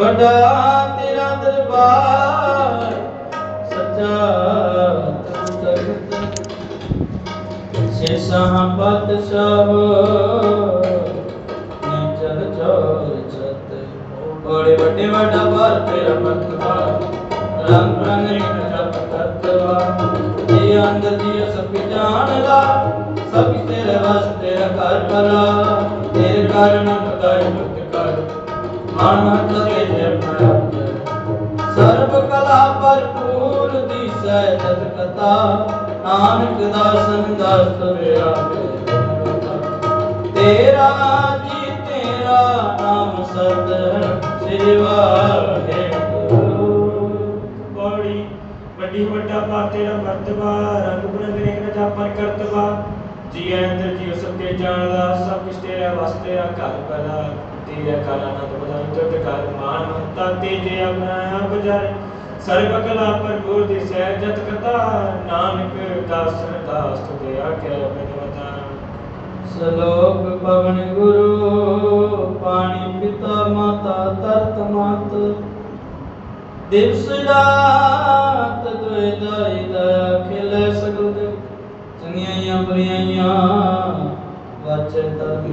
ਵੱਡਾ ਤੇਰਾ ਦਰਬਾਰ, ਸੱਚਾ ਤੂੰ ਤਖਤ ਸ਼ੇਸ਼ਾਂ ਪਾਤਸ਼ਾਹ ਨੇ ਚਲ ਚੋਰ ਛਤ। ਬੜੇ ਵੱਡੇ ਵੱਡਾ ਬਾਰ ਤੇਰਾ ਮਤਵਾ ਰੰਗ ਰੰਗ ਨਿਕ ਜਪ ਕਰਤਵਾ ਇਹ ਅੰਦਰ ਦੀ ਸਭ ਜਾਣਦਾ ਸਭ ਤੇਰੇ ਵਾਸਤੇ ਕਰ ਭਲਾ ਤੇਰੇ ਕਾਰਨ ਪਦਾਈ ਮੁਕਤ ਕਰ ਮਨ ਸਰਬ ਕਲਾ ਭਰਪੂਰ ਦੀਸੈ ਜਤ ਕਥਾ। ਨਾਨਕ ਦਾਸਨ ਦਾਸ ਤਵੇਰਾ ਤੇਰਾ ਜੀ, ਤੇਰਾ ਨਾਮ ਸਤ ਸ੍ਰੀ ਵਾਹਿਗੁਰੂ। ਬੜੀ ਵੱਡੀ ਵੱਡਾ ਪਾ ਤੇਰਾ ਮਰਤਬਾ ਰੰਗ ਬਰੰਗ ਨੇ ਰਜਾ ਪਰ ਕਰਤਬਾ ਜੀ ਅੰਦਰ ਜੀ ਸਭ ਤੇ ਜਾਣਦਾ, ਸਭ ਕੁਛ ਤੇਰਾ ਵਾਸਤੇ ਆ ਘਰ ਬਲਾ। ਤੇਰਾ ਕਾਲਾ ਨੰਦ ਬਦਾਈ ਤੁਧ ਕਰ ਮਾਨ ਮਹਤਾ ਤੇ ਜੇ ਆਪਣਾ ਆਪ ਜਰ। ਸਰਬ ਕਲਾ ਭਰਪੂਰ ਦੀ ਸਹਿ ਜਤ ਕਥਾ ਨਾਨਕ ਦਾਸਨ ਦਾਸ ਤੁਦੇ ਆਖਿਆ ਬਿਨਵਤਾ ਸ਼ਲੋਕ ਪਵਨ ਗੁਰੂ, ਪਾਣੀ ਪਿਤਾ ਮਾਤਾ ਤਰਤ ਮਤ। ਦਿਵਸ ਰਾਤ ਦੁਇ ਦਾਈ ਦਾ ਖਿਲੇ ਸਗਲ ਦੇ। ਚੰਗਿਆਈਆਂ ਬੁਰੀਆਈਆਂ ਵਾਚੇ ਧਰਮ